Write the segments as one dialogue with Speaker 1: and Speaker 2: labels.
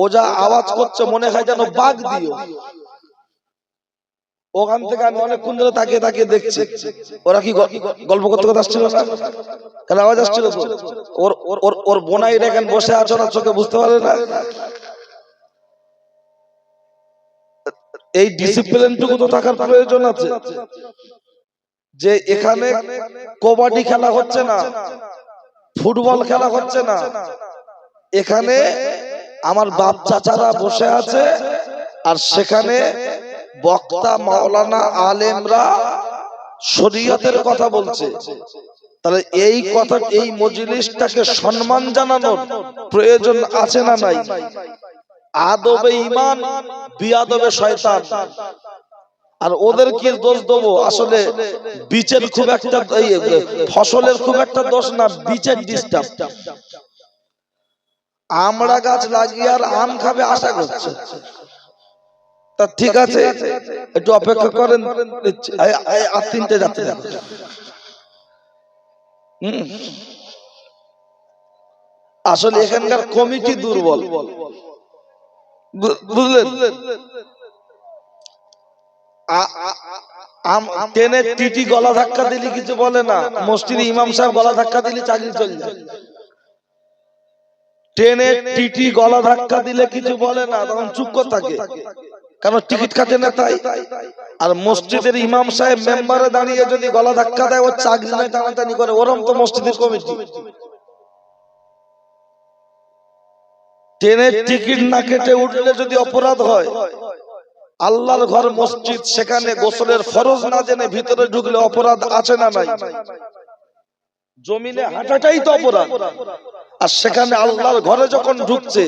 Speaker 1: ও যা আওয়াজ করছে, মনে হয় যেন বাঘ দিও। ওখান থেকে আমি অনেকক্ষণ ধরে তাকিয়ে তাকিয়ে দেখছি। ওরা কি গল্প করতে করতে আসছিল কেন আওয়াজ আসছিল ওর ওর ওর বোনাইরা এখানে বসে আছে না, চোখে বুঝতে পারে না? এই ডিসিপ্লিনটুকু তো থাকার প্রয়োজন আছে। যে এখানে কবাডি খেলা হচ্ছে না, ফুটবল খেলা হচ্ছে না, এখানে আমার বাপ চাচারা বসে আছে আর সেখানে বক্তা মাওলানা আলেমরা শরীয়তের কথা বলছে। তাহলে এই কথা এই মজলিসটাকে সম্মান জানানোর প্রয়োজন আছে না নাই? আদবে ইমান বিয়াদবে শয়তান। আর ওদের কি দোষ দেবো? আসলে বীজের খুব একটা ফসলের খুব একটা দোষ না বীজের ডিস্টার্ব আমড়া গাছ লাগিয়ে আর আম খাবে আশা করছে। তা ঠিক আছে একটু অপেক্ষা করেন। আর তিনটে। হুম। আসলে এখানকার কমিটি দুর্বল। বুঝলেন? ট্রেনের টিটি গলা ধাক্কা দিলে কিছু বলে না। মসজিদে ইমাম সাহেব গলা ধাক্কা দিলে চাকরি চলে যায়। ট্রেনের টিটি গলা ধাক্কা দিলে কিছু বলে না তখন চুপ করে থাকে। কারণ টিকিট কাটে না তাই। আর মসজিদের ইমাম সাহেব মেম্বারে দাঁড়িয়ে যদি গলা ধাক্কা দেয় ও চাকরি নয় টানাটানি করে। ওরম তো মসজিদের কমিটি। ট্রেনের টিকিট না কেটে উঠলে যদি অপরাধ হয় আল্লাহর ঘর মসজিদ সেখানে গোসলের ফরজ না জেনে ভিতরে ঢুকলে অপরাধ আছে না নাই? জমিনে হাঁটাটাই তো অপরাধ। আর সেখানে আল্লাহর ঘরে যখন ঢুকছে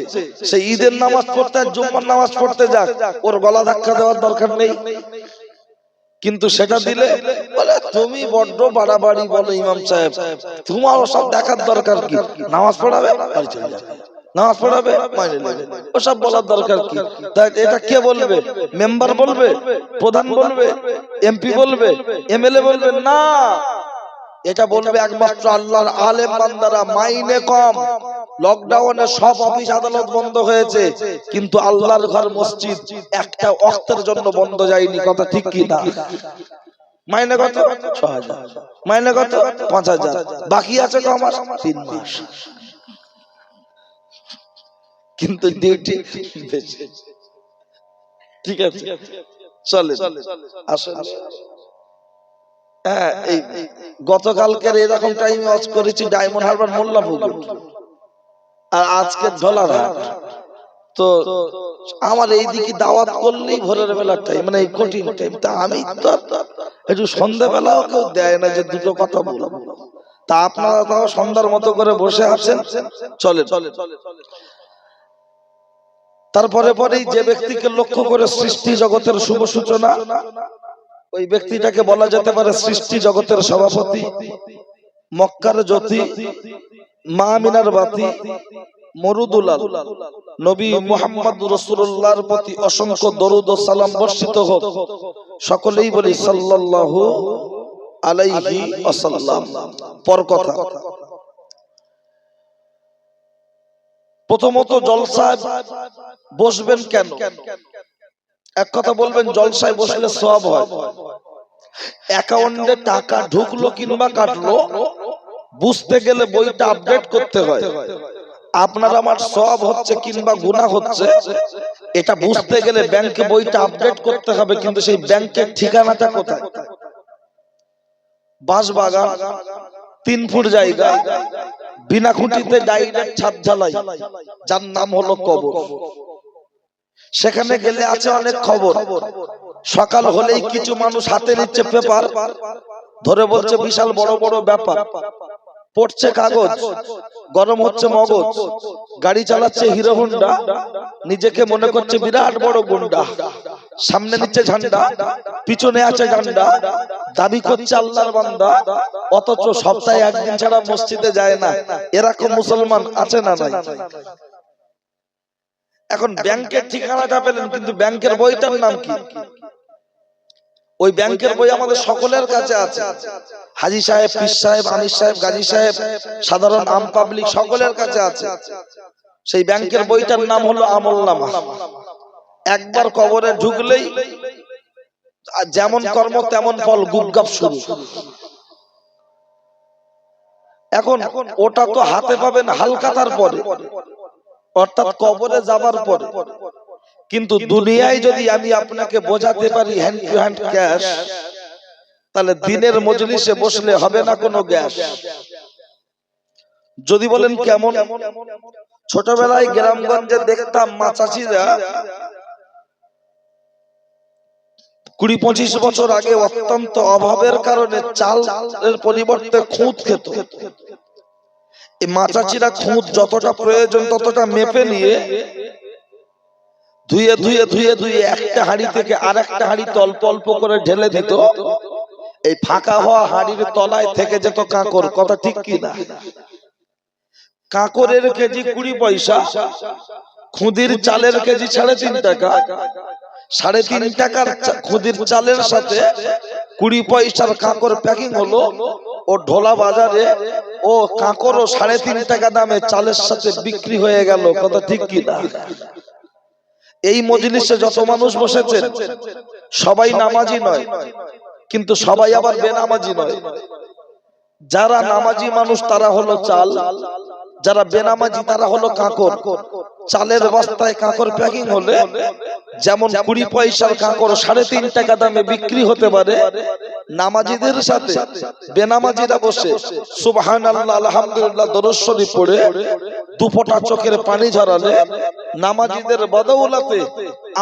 Speaker 1: সে ঈদের নামাজ পড়তে আর জুম্মার নামাজ পড়তে যাক ওর গলা ধাক্কা দেওয়ার দরকার নেই। কিন্তু সেটা দিলে বলে তুমি বড্ড বাড়াবাড়ি বলো ইমাম সাহেব তোমার ওসব দেখার দরকার কি? নামাজ পড়াবে? বাড়ি চলে যাবে। নামাজ পড়াবে? মাইনে নেবে। ওসব বলার দরকার কি? তাই এটা কে বলবে? মেম্বার বলবে? প্রধান বলবে? এমপি বলবে? এমএলএ বলবে? না এটা বলবে একমাত্র আল্লাহর আলেম বান্দারা মাইনে কম। লকডাউনে সব অফিস আদালত বন্ধ হয়েছে কিন্তু আল্লাহর ঘর মসজিদ একটা অক্তের জন্য বন্ধ যায়নি। কথা ঠিক কি না? মাইনে কত? ছ হাজার। মাইনে কত? পাঁচ হাজার। বাকি আছে ক মাস তিন মাস। কিন্তু ডিউটি ঠিক আছে? চলে আসলে হ্যাঁ এই গতকালকের এরকম টাইমে ওয়াজ করেছি ডায়মন্ড হারবার মোল্লাপুর আর আজকে ধলারহাট তো আমার এই দিকে দাওয়াত করলেই ভোরের বেলার টাইম মানে এই কঠিন টাইম তা আমি তো একটু সন্ধ্যাবেলাও কেউ দেয় না যে দুটো কথা বলব। তা আপনারা তাও সন্ধ্যার মতো করে বসে আছেন চলে চলে তারপরে পরেই যে ব্যক্তিকে লক্ষ্য করে সৃষ্টি জগতের শুভ সূচনা ওই ব্যক্তিটাকে বলা যেতে পারে সৃষ্টি জগতের সভাপতি, মক্কার জ্যোতি, মা মিনার বাতি, মরুদুলাল। নবী মুহাম্মদ রসুল্লাহর প্রতি অসংখ্য দরুদ ও সালাম বর্ষিত হোক। সকলেই বলি সাল্লাল্লাহু আলাইহি ওয়াসাল্লাম। পর কথা। প্রথমত জলসায় বসবেন কেন? এক কথা বলবেন জলসায় বসলে সব হয়। অ্যাকাউন্টে টাকা ঢুকলো কিংবা কাটলো বুঝতে গেলে বইটা আপডেট করতে হয়। আপনার আমার সব হচ্ছে কিংবা গুণা হচ্ছে। এটা বুঝতে গেলে ব্যাংকে বইটা আপডেট করতে হবে কিন্তু সেই ব্যাংকের ঠিকানাটা কোথায়? বাঁশবাগান তিন ফুট জায়গা বিনা খুঁটিতে ডাইরেক্ট ছাদ ঢালাই। যার নাম হলো কবর। সেখানে গেলে আছে অনেক খবর। সকাল হলেই কিছু মানুষ হাতে নিচ্ছে পেপার। ধরে বলছে বিশাল বড় বড় ব্যাপার। পড়ছে কাগজ। গরম হচ্ছে মগজ। গাড়ি চালাচ্ছে হিরো হোন্ডা। নিজেকে মনে করছে বিরাট বড় গুন্ডা। সামনে নিচ্ছে ঝান্ডা। পিছনে আছে ডান্ডা দাবি করছে আল্লাহর বান্দা। অথচ সপ্তাহে একদিন ছাড়া মসজিদে যায় না। এরকম মুসলমান আছে না নাই। এখন ব্যাংকের ঠিকানাটা পেলেন কিন্তু ব্যাংকের বইটার নাম কি? ওই ব্যাংকের বই আমাদের সকলের কাছে আছে। হাজি সাহেব পিস সাহেব আনিস সাহেব গাজী সাহেব সাধারণ আম পাবলিক সকলের কাছে আছে। সেই ব্যাংকের বইটার নাম হলো আমল নামা। একবার কবরে ঢুকলেই যেমন কর্ম তেমন ফল গুপগাপ শুরু। এখন ওটা তো হাতে পাবেন হালকা তারপরে অর্থাৎ কবরে যাবার পরে। কিন্তু দুনিয়ায় যদি আমি আপনাকে বোঝাতে পারি হ্যান্ড টু হ্যান্ড ক্যাশ তাহলে দিনের মজলিসে বসলে হবে না কোনো গ্যাস যদি বলেন কেমন? ছোটবেলায় গ্রামগঞ্জে দেখতাম মা চাষিরা কুড়ি পঁচিশ বছর আগে অত্যন্ত অভাবের কারণে চাল পরিবর্তে খুঁত। খেত। এই মা চাষিরা খুঁত যতটা প্রয়োজন ততটা মেপে নিয়ে ধুয়ে ধুয়ে ধুয়ে ধুয়ে একটা হাড়ি থেকে আর একটা হাড়িতে অল্প অল্প করে ঢেলে দিত। এই ফাঁকা হওয়া হাড়ির তলায় থেকে যেত কাঁকর, কথা ঠিক কি না? কাঁকরের কেজি কুড়ি পয়সা, খুদির চালের কেজি সাড়ে তিন টাকা, সাড়ে তিন টাকার খুদির চালের সাথে কুড়ি পয়সার কাঁকর প্যাকিং হলো। ও ঢোলা বাজারে ও কাঁকরও সাড়ে তিন টাকা দামে চালের সাথে বিক্রি হয়ে গেল, কথা ঠিক কি না? এই মজলিসে যত মানুষ বসেছে, সবাই নামাজি নয়, কিন্তু সবাই আবার বেনামাজি নয়। যারা নামাজি মানুষ, তারা হলো চাল। যারা বেনামাজি তারা হলো কাঁকর। চালের বস্তায় কাঁকর প্যাকিং হলে যেমন কুড়ি পয়সার কাঁকর সাড়ে তিন টাকা দামে বিক্রি হতে পারে। নামাজিদের সাথে বেনামাজিরা বসে। সুবহান আল্লাহ আলহামদুলিল্লাহ দরশ্বরী পড়ে। দুফোটা চোখের পানি ঝরালে নামাজিদের বদৌলাতে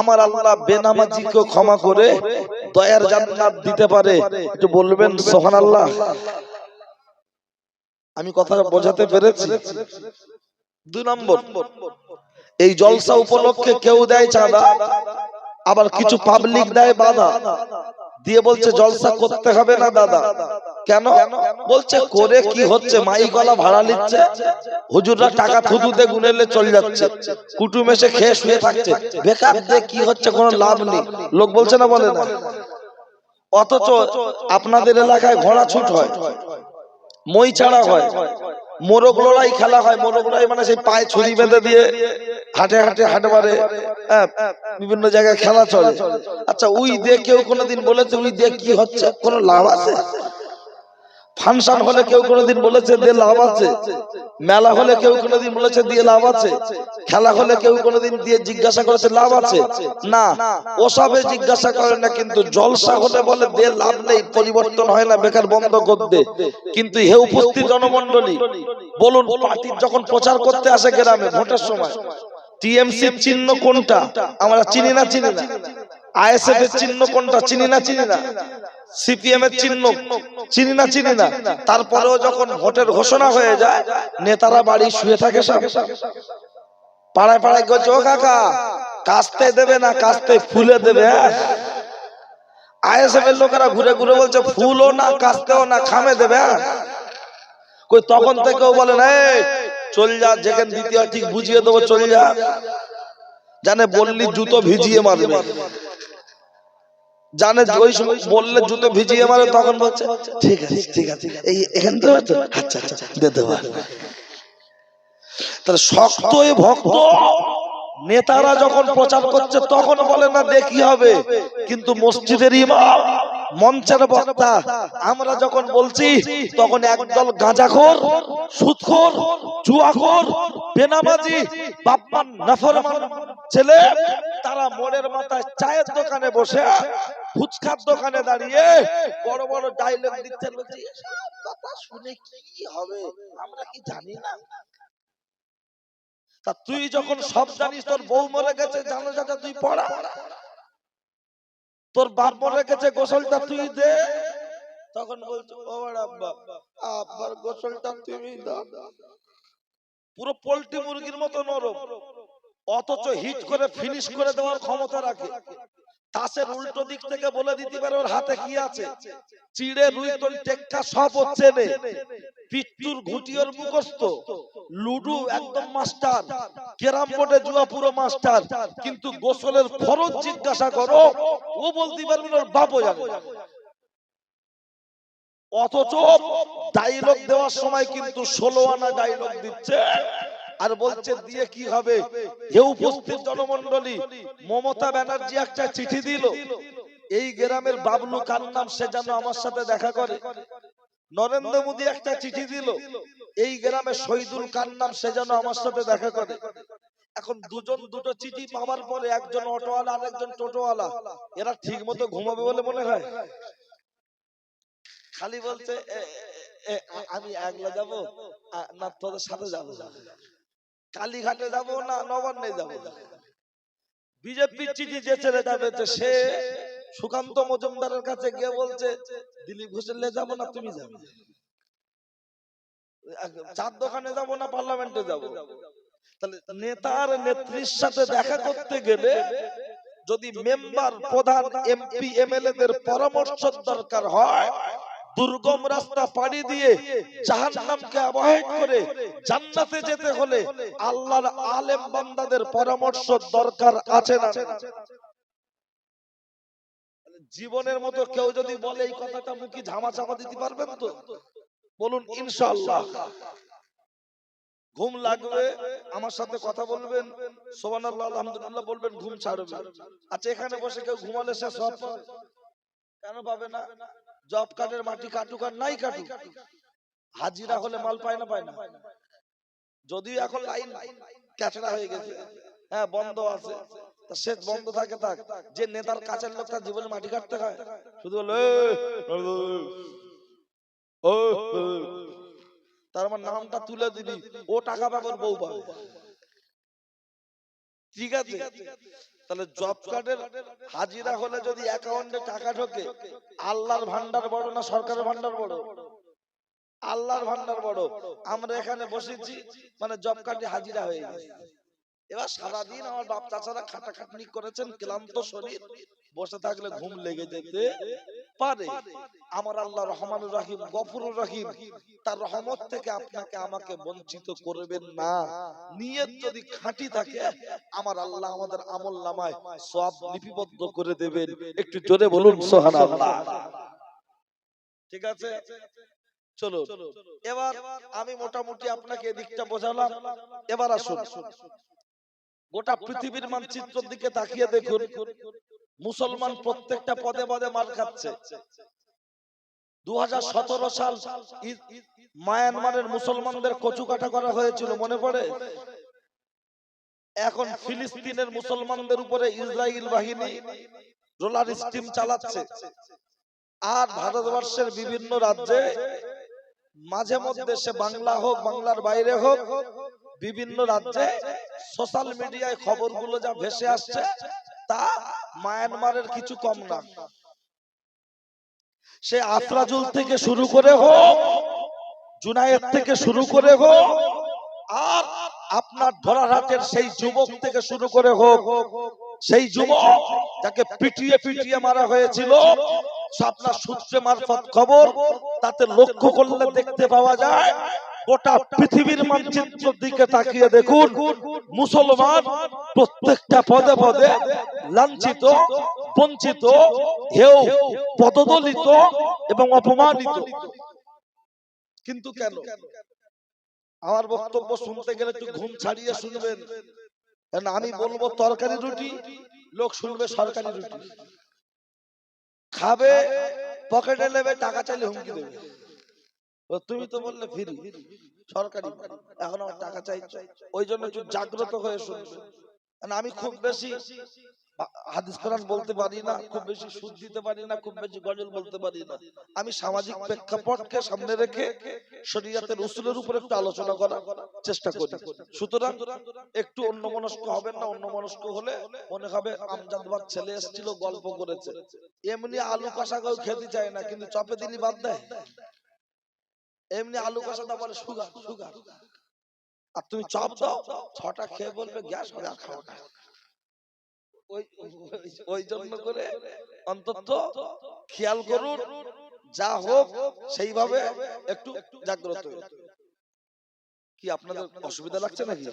Speaker 1: আমার আল্লাহ বেনামাজিকে ক্ষমা করে দয়ার জান্নাত দিতে পারে। একটু বলবেন সোহান আল্লাহ আমি কথা বোঝাতে পেরেছি। দুই নম্বর, এই জলসা উপলক্ষে কেউ দেয় চাঁদা, আবার কিছু পাবলিক দেয় বাধা। দিয়ে বলছে, জলসা করতে হবে না দাদা। কেন? বলছে, করে কি হচ্ছে? মাই গলা ভাড়া নিচ্ছে। হুজুররা টাকা থুতুতে গুনেলে চলে যাচ্ছে। কুটুম এসে খেয়ে শুয়ে থাকছে। বেকার দিয়ে কি হচ্ছে কোনো লাভ নেই? লোক বলছে না বলে না। অথচ আপনাদের এলাকায় ঘোড়া ছুট হয়। মই ছাড়া হয়। মোরগ লড়াই খেলা হয়। মোরগ লড়াই মানে সেই পায়ে ছুরি বেঁধে দিয়ে হাটে হাটে হাটে মারে বিভিন্ন জায়গায় খেলা চলে। আচ্ছা উই দিয়ে কেউ কোনোদিন বলেছে উই দেখ কি হচ্ছে? কোনো লাভ আছে? ফাংশন হলে কেউ কোনোদিন বলেছে দিয়ে লাভ আছে। মেলা হলে কেউ কোনোদিন বলেছে দিয়ে লাভ আছে। খেলা হলে কেউ কোনোদিন দিয়ে জিজ্ঞাসা করেছে লাভ আছে। না ওসবে জিজ্ঞাসা করে না কিন্তু জলসা হলে বলে দিয়ে লাভ নেই পরিবর্তন হয় না বেকার বন্ধ করতে কিন্তু হে উপস্থিত জনমন্ডলী বলুন পার্টির যখন প্রচার করতে আসে গ্রামে ভোটের সময় টিএমসি চিহ্ন কোনটা? আমরা চিনি না চিনি না আইএসএফ এর চিহ্ন কোনটা? চিনি না চিনি না। সিপিএম এর চিহ্ন। চিনি না চিনি না। তারপরেও যখন ভোটের ঘোষণা হয়ে যায়, নেতারা বাড়ি শুয়ে থাকে পাড়ায় পাড়ায় গেছে ও কাকা, কাস্তে দেবে না, কাস্তে ফুলে দেবে আইএসএফ এর লোকেরা ঘুরে ঘুরে বলছে, ফুলও না, কাস্তেও না, খামে দেবে হ্যাঁ? কই, তখন থেকেও বলেন এই, চল যা, যেখানে দ্বিতীয় ঠিক বুঝিয়ে দেবো, চল যা। জানে বললি, জুতো ভিজিয়ে মারবে। জানে ওই সময় বললে জুতো ভিজিয়ে মারে তখন বলছে ঠিক আছে ঠিক আছে এই এখান থেকে তো আচ্ছা আচ্ছা দে দেবো তাহলে শক্ত এ ভক্ত। নেতারা যখন প্রচার করছে তখন বলে না দেখি হবে। কিন্তু মসজিদের ইমাম মঞ্চের বক্তা আমরা যখন বলছি তখন একদল গাঁজাখোর সুদখোর জুয়াখোর বেনামাজি বাপমান নাফরমান ছেলে, তারা মোড়ের মাথায় চায়ের দোকানে বসে, ফুচকার দোকানে দাঁড়িয়ে বড় বড় কথা শুনে কি হবে? আমরা কি জানি না? তা তুই যখন সব জানিস, তোর বউ মরে গেছে, জানো যাতে তুই পড়া। তোর বাপ মরে গেছে, গোসলটা তুই দে। তখন বলছো, ও আব্বা, আব্বার গোসলটা তুমি দাও পুরো পোল্ট্রি মুরগির মতো নরম। অথচ হিট করে ফিনিশ করে দেওয়ার ক্ষমতা রাখে। তাসের উল্টো দিক থেকে বলে দিতে পারে ওর হাতে কি আছে? চিড়ে সব হচ্ছে নে লুডু একদম মাস্টার। ক্যারাম বোর্ডে জুয়া পুরো মাস্টার। কিন্তু গোসলের ফরজ জিজ্ঞাসা করো, ও বলতে পারবে ওর বাপও জানে। অথচ ডায়লগ দেওয়ার সময় কিন্তু ষোলো আনা ডায়লগ দিচ্ছে। আর বলছে, দিয়ে কি হবে? হে উপস্থিত জনমন্ডলী মমতা ব্যানার্জি একটা চিঠি দিল। এই গ্রামের বাবলু কার নাম সে যেন আমার সাথে দেখা করে। নরেন্দ্র মোদী একটা চিঠি দিল, এই গ্রামে শহীদুল কার নাম সে যেন আমার সাথে দেখা করে। এখন দুজন, দুটো চিঠি পাওয়ার পরে একজন অটোওয়ালা আর একজন টোটোওয়ালা, এরা ঠিক মতো ঘুমাবে বলে মনে হয়? খালি বলছে আমি একলা যাব না তোদের সাথে যাব। কালীঘাটে যাব না নবান্নে যাব? চিঠি যে ছেড়ে যাবে সে সুকান্ত মজুমদারের কাছে গিয়ে বলছে দিলীপ ঘোষের লে যাব না তুমি যাবে। চার দোকানে যাব না পার্লামেন্টে যাব। তাহলে নেতার নেত্রীর সাথে দেখা করতে গেলে যদি মেম্বার প্রধান এমপি এমএলএ দের পরামর্শ দরকার হয় দুর্গম রাস্তা পাড়ি দিয়ে জাহান্নামকে অ্যাভয়েড করে জান্নাতে যেতে হলে আল্লাহর আলেম বান্দাদের পরামর্শ দরকার আছে না? জীবনের মতো কেউ যদি বলে এই কথাটা মুখে ঝামা চাপা দিতে পারবেন তো? বলুন, ইনশাআল্লাহ। ঘুম লাগবে, আমার সাথে কথা বলবেন সোবানাল্লাহ আলহামদুলিল্লাহ বলবেন, ঘুম ছাড়বে। আচ্ছা এখানে বসে কেউ ঘুমালে সে সব কেন পাবে না? জব কার্ডের মাটি কাটুক আর নাই কাটুক, হাজিরা হলে মাল পায় না পায় না। যদিও এখন লাইন ক্যাচড়া হয়ে গেছে হ্যাঁ বন্ধ আছে সে বন্ধ থাকে থাক, যে নেতার কাছের লোক তার জীবনে মাটি কাটতে হয় শুধু বলে তার আমার নামটা তুলে দিবি, ও টাকা পাবে ওর বউ পাবে। ঠিক আছে? তাহলে জব কার্ডের হাজিরা হলে যদি অ্যাকাউন্টে টাকা ঢোকে, আল্লাহর ভান্ডার বড় না সরকারের ভান্ডার বড়? আল্লাহর ভান্ডার বড়। আমরা এখানে বসেছি মানে জব কার্ডে হাজিরা হয়ে গেছে। এবার সারাদিন আমার বাপ চাচারা খাটাখাটনি করেছেন, ক্লান্ত শরীর, বসে থাকলে ঘুম লেগে যেতে। পারে। আমার আল্লাহ রহমানুর রহিম গফুরুর রহিম তার রহমত থেকে আপনাকে আমাকে বঞ্চিত করবেন না। নিয়ত যদি খাঁটি থাকে আমার আল্লাহ আমাদের আমল নামায় সব লিপিবদ্ধ করে দেবেন। একটু জোরে বলুন সোহান আল্লাহ ঠিক আছে? চলো এবার আমি মোটামুটি আপনাকে এদিকটা বোঝালাম। এবার আসুন। গোটা পৃথিবীর মানচিত্রের দিকে তাকিয়ে দেখুন। মুসলমান প্রত্যেকটা পদে পদে মার খাচ্ছে। দু সাল মায়ানমারের মুসলমানদের কচুকাটা করা হয়েছিল মনে পড়ে? এখন ফিলিস্তিনের মুসলমানদের উপরে ইসরায়েল বাহিনী রোলার স্টিম চালাচ্ছে। আর ভারতবর্ষের বিভিন্ন রাজ্যে মাঝে মধ্যে সে বাংলা হোক বাংলার বাইরে হোক বিভিন্ন রাজ্যে সোশ্যাল মিডিয়ায় খবরগুলো যা ভেসে আসছে। তা মায়ানমারের কিছু কম না। সে আফরাজুল থেকে শুরু করে হোক, জুনায়েদ থেকে শুরু করে হোক, আর আপনার ধরারহাটের সেই যুবক থেকে শুরু করে হোক, সেই যুবক যাকে পিটিয়ে পিটিয়ে মারা হয়েছিল আপনার সূত্রে মারফত খবর, তাতে লক্ষ্য করলে দেখতে পাওয়া যায় গোটা পৃথিবীর মানচিত্রের দিকে তাকিয়ে দেখুন, মুসলমান প্রত্যেকটা পদে পদে লাঞ্ছিত, বঞ্চিত হেউ পদদলিত এবং অপমানিত। কিন্তু কেন? আমার বক্তব্য শুনতে গেলে একটু ঘুম ছাড়িয়ে শুনবেন। আমি বলব, তরকারি রুটি, লোক শুনবে সরকারি রুটি। খাবে, পকেটে নেবে, টাকা চাইলে হুমকি দেবে। তুমি তো বললে ফ্রি সরকারি। এখন আমার টাকা চাই ওই জন্য একটু জাগ্রত হয়ে কারণ আমি খুব বেশি হাদিস কোরআন বলতে পারি না খুব বেশি সুদ দিতে পারি না খুব বেশি গজল বলতে পারি না। আমি সামাজিক প্রেক্ষাপটকে সামনে রেখে শরীয়তের উসুলের উপর একটু আলোচনা করার চেষ্টা করি। সুতরাং একটু অন্য মনস্ক হবেন না অন্য মনস্ক হলে মনে হবে আমজাদবাদ ছেলে এসেছিল গল্প করেছে। এমনি আলু কষা কেউ খেতে চায় না কিন্তু চপে দিলি বাদ দেয় এমনি আলু কষাটা বলে সুগার সুগার। আর তুমি চপ দাও ছটা খেয়ে বলবে গ্যাস হবে আর খাও না ওই জন্য করে অন্তত খেয়াল করুন যা হোক সেইভাবে একটু জাগ্রত কি আপনাদের অসুবিধা লাগছে নাকি?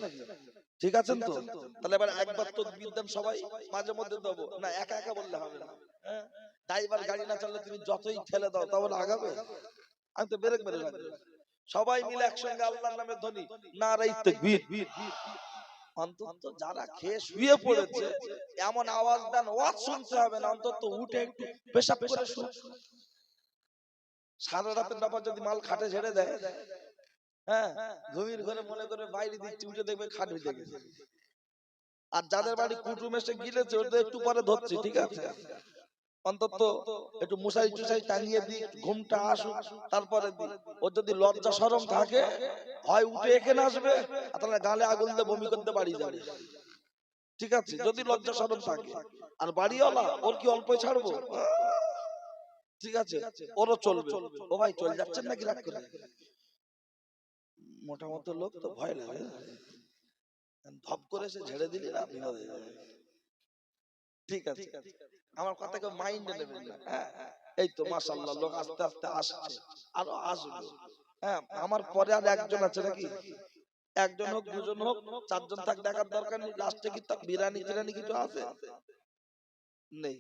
Speaker 1: ঠিক আছেন তো? তাহলে এবার একবার তো বিদ্যান সবাই মাঝে মধ্যে দেবো। না একা একা বললে হবে না। হ্যাঁ? ড্রাইভার গাড়ি না চাললে তুমি যতই ঠেলে দাও তাহলে আগাবে। আমি তো ব্রেক রাখব সবাই মিলে একসঙ্গে আল্লাহর নামে ধ্বনি নারাই তাকবীর। অন্তত যারা খেয়ে শুয়ে পড়েছে এমন আওয়াজ দেন ওয়াজ শুনতে হবে না অন্তত উঠে একটু পেশাব করে শুন। সারা রাতের ব্যাপার যদি মাল খাটে ছেড়ে দেয় হ্যাঁ ঘুমির ঘরে মনে করে বাইরে দিচ্ছি উঠে দেখবে খাট হয়ে গেছে। আর যাদের বাড়ি কুটুম এসে গিলেছে ওদের একটু পরে ধরছে ঠিক আছে। অন্তত একটু টুসারি টাঙিয়ে ঘুমটা আসুক তারপরে ওর যদি লজ্জা সরম থাকে হয় উঠে এখানে আসবে আর তাহলে গালে আগুন দিয়ে বমি করতে বাড়ি যাবে। ঠিক আছে যদি লজ্জা সরম থাকে আর বাড়িওয়ালা ওর কি অল্প ছাড়বো? ঠিক আছে ওরও চলবে। ও ভাই চলে যাচ্ছেন নাকি রাগ করে? মোটামুটি লোক তো ভয় লাগে ধপ করে সে ঝেড়ে দিলি না বিপদ হয়ে যাবে। ঠিক আছে। আমার কথাকে মাইন্ডে নেবেন না। হ্যাঁ, এই তো মাশাআল্লাহ লোক আস্তে আস্তে আসছে। আরও আসবে হ্যাঁ আমার পরে আর একজন আছে নাকি? একজন হোক দুজন হোক চারজন থাক দেখার দরকার নেই। লাস্টে কি বিরানি টিরানি কিছু আছে? নেই।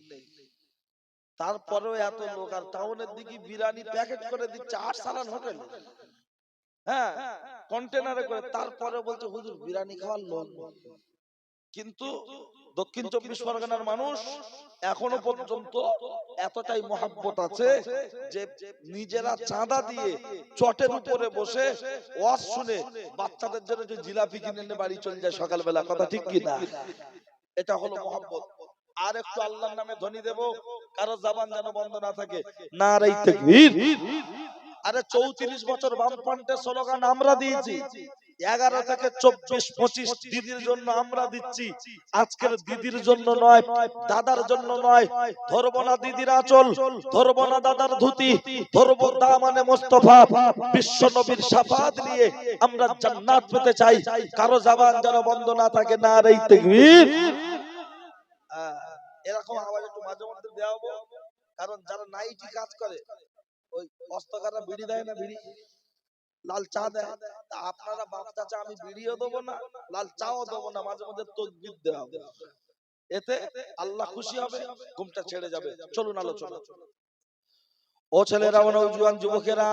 Speaker 1: তারপরেও এত লোক আর টাউনের দিকে বিরানি প্যাকেট করে দিচ্ছে আট সালান হোটেল। হ্যাঁ কন্টেনারে করে তারপরে বলছে হুজুর বিরানি খাওয়ার লোক কিন্তু দক্ষিণ চব্বিশ পরগনার মানুষ এখনও পর্যন্ত এতটাই মহাব্বত আছে যে নিজেরা চাঁদা দিয়ে চটের উপরে বসে ওয়াজ শুনে বাচ্চাদের জন্য যে জিলাপি কিনে এনে বাড়ি চলে যায় সকালবেলা কথা ঠিক কি না? এটা হলো মহাব্বত। আর একটু আল্লাহর নামে ধ্বনি দেব। কারও জবান যেন বন্ধ না থাকে। নারাই তাকবীর। আরে চৌত্রিশ বছর বামফ্রন্টের স্লোগান আমরা দিয়েছি। এগারো থেকে চব্বিশ পঁচিশ দিদির জন্য আমরা দিচ্ছি। আজকের দিদির জন্য নয় দাদার জন্য নয় ধরবো না দিদির আচল ধরবো না দাদার ধুতি ধরবো দামানে মোস্তফা বিশ্ব নবীর সাফাত নিয়ে আমরা জান্নাত পেতে চাই। কারও জবান যেন বন্ধ না থাকে না রে তাকবীর। এরকম আওয়াজ একটু মাঝে মধ্যে দেওয়া কারণ যারা নাইটি কাজ করে ওই অস্তকারা বিড়ি দেয় না বিড়ি? লাল চা দেয়। আপনারা বাপ চাচা আমি বিড়িও দেবো না। লাল চাও দেবো না মাঝে মধ্যে তকবির দেওয়া হবে। এতে আল্লাহ খুশি হবে ঘুমটা ছেড়ে যাবে। চলুন আলোচনা। ও ছেলেরা ও নৌজুয়ান যুবকেরা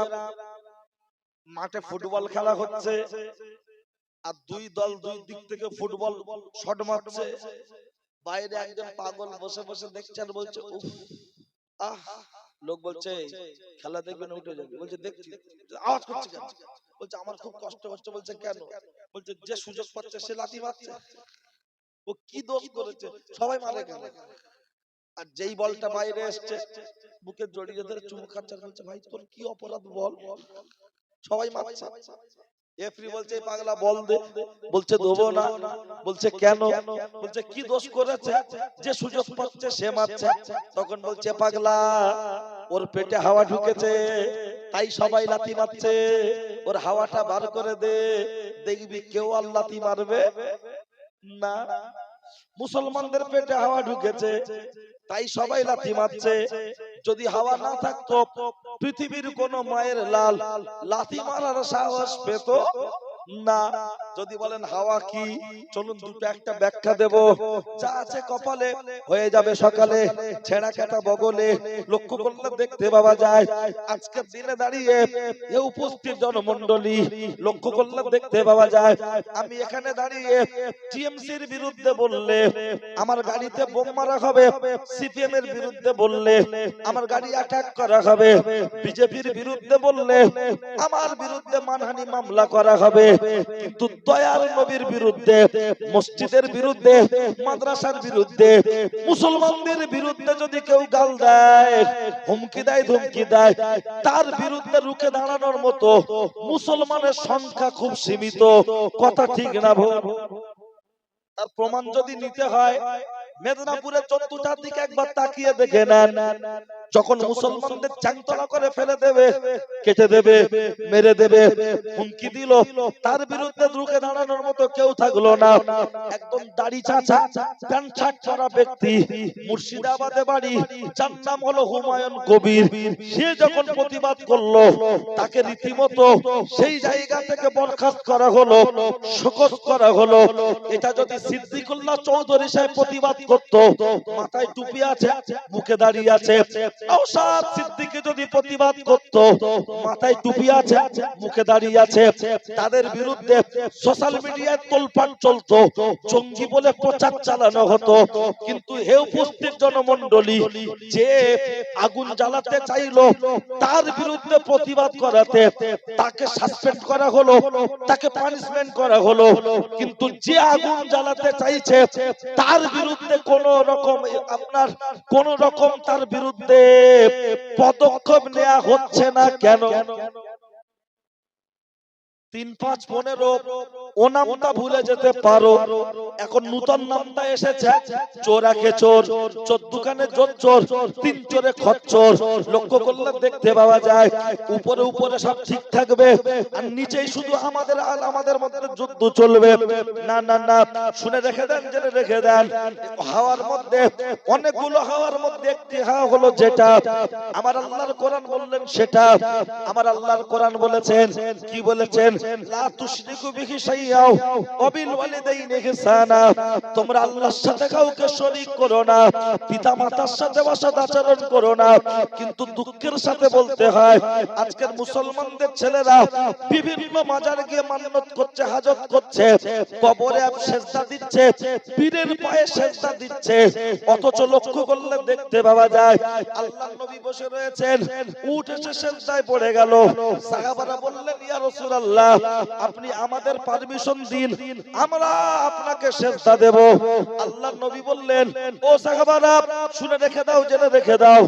Speaker 1: মাঠে ফুটবল খেলা হচ্ছে। আর দুই দল দুই দিক থেকে ফুটবল শট মারছে। বাইরে একজন পাগল বসে বসে দেখছেন বলছে উফ আহ লোক বলছে খেলা দেখবেন উঠে যাবে। বলছে দেখছি। আওয়াজ করছে কেন? বলছে আমার খুব কষ্ট হচ্ছে। বলছে কেন? বলছে যে সুযোগ পাচ্ছে সে লাঠি মারছে। ও কি দোষ করেছে? সবাই মারে কেন? আর যেই বলটা বাইরে এসছে বুকে জড়িয়ে ধরে চুমু খাচ্ছে বলছে ভাই তোর কি অপরাধ বল? সবাই মারছে। এফরি বলছে পাগলা বল দে বলছে দেবো না। বলছে কেন? বলছে কি দোষ করেছে? যে সুযোগ পাচ্ছে সে মারছে। তখন বলছে পাগলা। ওর পেটে হাওয়া ঢুকেছে। তাই সবাই লাথি মারছে। ওর হাওয়াটা বার করে দে। দেখবি কেউ আর লাথি মারবে? না। মুসলমানদের পেটে হাওয়া ঢুকেছে। তাই সবাই লাথি মারছে। যদি হাওয়া না থাকতো পৃথিবীর কোন মায়ের লাল লাথি মারার সাহস পেত না। যদি বলেন, হাওয়া কি? চলুন দুটো একটা ব্যাখ্যা দেব। যা আছে কপালে হয়ে যাবে সকালে, ছেঁড়া কাটা বগলে। লক্ষ্য করলে দেখতে পাওয়া যায়, আজকের দিনে দাঁড়িয়ে এ উপস্থিত জনমন্ডলী লক্ষ্য করলে দেখতে পাওয়া যায়, আমি এখানে দাঁড়িয়ে টিএমসির বিরুদ্ধে বললে, আমার গাড়িতে বোম মারা হবে, সিপিএম এর বিরুদ্ধে বললে, আমার গাড়ি অ্যাটাক করা হবে, বিজেপির বিরুদ্ধে বললে, আমার বিরুদ্ধে মানহানি মামলা করা হবে। কিন্তু দয়ার নবীর বিরুদ্ধে, মসজিদের বিরুদ্ধে, মাদ্রাসার বিরুদ্ধে, মুসলমানদের বিরুদ্ধে যদি কেউ গাল দেয়, হুমকি দেয়, ধুমকি দেয়, তার বিরুদ্ধে রুখে দাঁড়ানোর মতো মুসলমানের সংখ্যা খুব সীমিত। কথা ঠিক না তার প্রমাণ যদি নিতে হয়, মেদিনীপুরের চতুর্থার দিকে একবার তাকিয়ে দেখে নেন। যখন মুসলমানদের চাংতলা করে ফেলে দেবে কেটে দেবে মেরে দেবে হুমকি দিল তার বিরুদ্ধে রুখে দাঁড়ানোর মতো কেউ থাকল না। একদম দাড়ি চাচা প্যান্ট শার্ট পরা ব্যক্তি মুর্শিদাবাদে বাড়ি যার নাম হলো হুমায়ুন কবির। সে যখন প্রতিবাদ করল তাকে রীতিমতো সেই জায়গা থেকে বরখাস্ত করা হলো শোকজ করা হলো। এটা যদি সিদ্দিকুল্লাহ চৌধুরী সাহেব প্রতিবাদ করত মাথায় টুপি আছে মুখে দাঁড়িয়ে আছে। জনমণ্ডলী, যে আগুন জ্বালাতে চাইলো, তার বিরুদ্ধে প্রতিবাদ করাতে তাকে সাসপেন্ড করা হলো, তাকে পানিশমেন্ট করা হলো। কিন্তু যে আগুন জ্বালাতে চাইছে, তার বিরুদ্ধে কোন রকম আপনার, কোন রকম তার বিরুদ্ধে পদক্ষেপ নেওয়া হচ্ছে না কেন? তিন পাঁচ পনেরো ও নামটা ভুলে যেতে পারো। এখন নূতন নামটা এসেছে। চোরাকে চোর চোর দোকানে চোর চোর তিন চোরে খচ্চর লক্ষ্য করলে দেখতে পাওয়া যায় উপরে উপরে সব ঠিক থাকবে। আর নিচেই শুধু আমাদের আর আমাদের মধ্যে যুদ্ধ চলবে। না না না শুনে রেখে দেন জেনে রেখে দেন। হাওয়ার মধ্যে অনেকগুলো হাওয়ার মধ্যে একটি হাওয়া হলো যেটা। আমার আল্লাহর কোরআন বললেন সেটা। আমার আল্লাহর কোরআন বলেছেন কি বলেছেন তোমরা আল্লাহর সাথে কাউকে করো না সাথে আচরণ করো না। কিন্তু দুঃখের সাথে বলতে হয়, আজকের মুসলমানদের ছেলেরা বিভিন্ন মাজার গিয়ে মান্নত করছে, হাজত করছে, কবরে দিচ্ছে, পীরের পায়ে দিচ্ছে। অথচ লক্ষ্য করলে দেখতে পাওয়া যায় আল্লাহ নবী বসে রয়েছেন, উঠ এসে পড়ে গেল। সাহাবারা বললেন, ইয়া আপনি আমাদের পারমিশন দিন। আমরা আপনাকে সেজদা দেব। আল্লাহ নবী বললেন, ও সাহাবারা, শুনে রেখে দাও, জেনে রেখে দাও।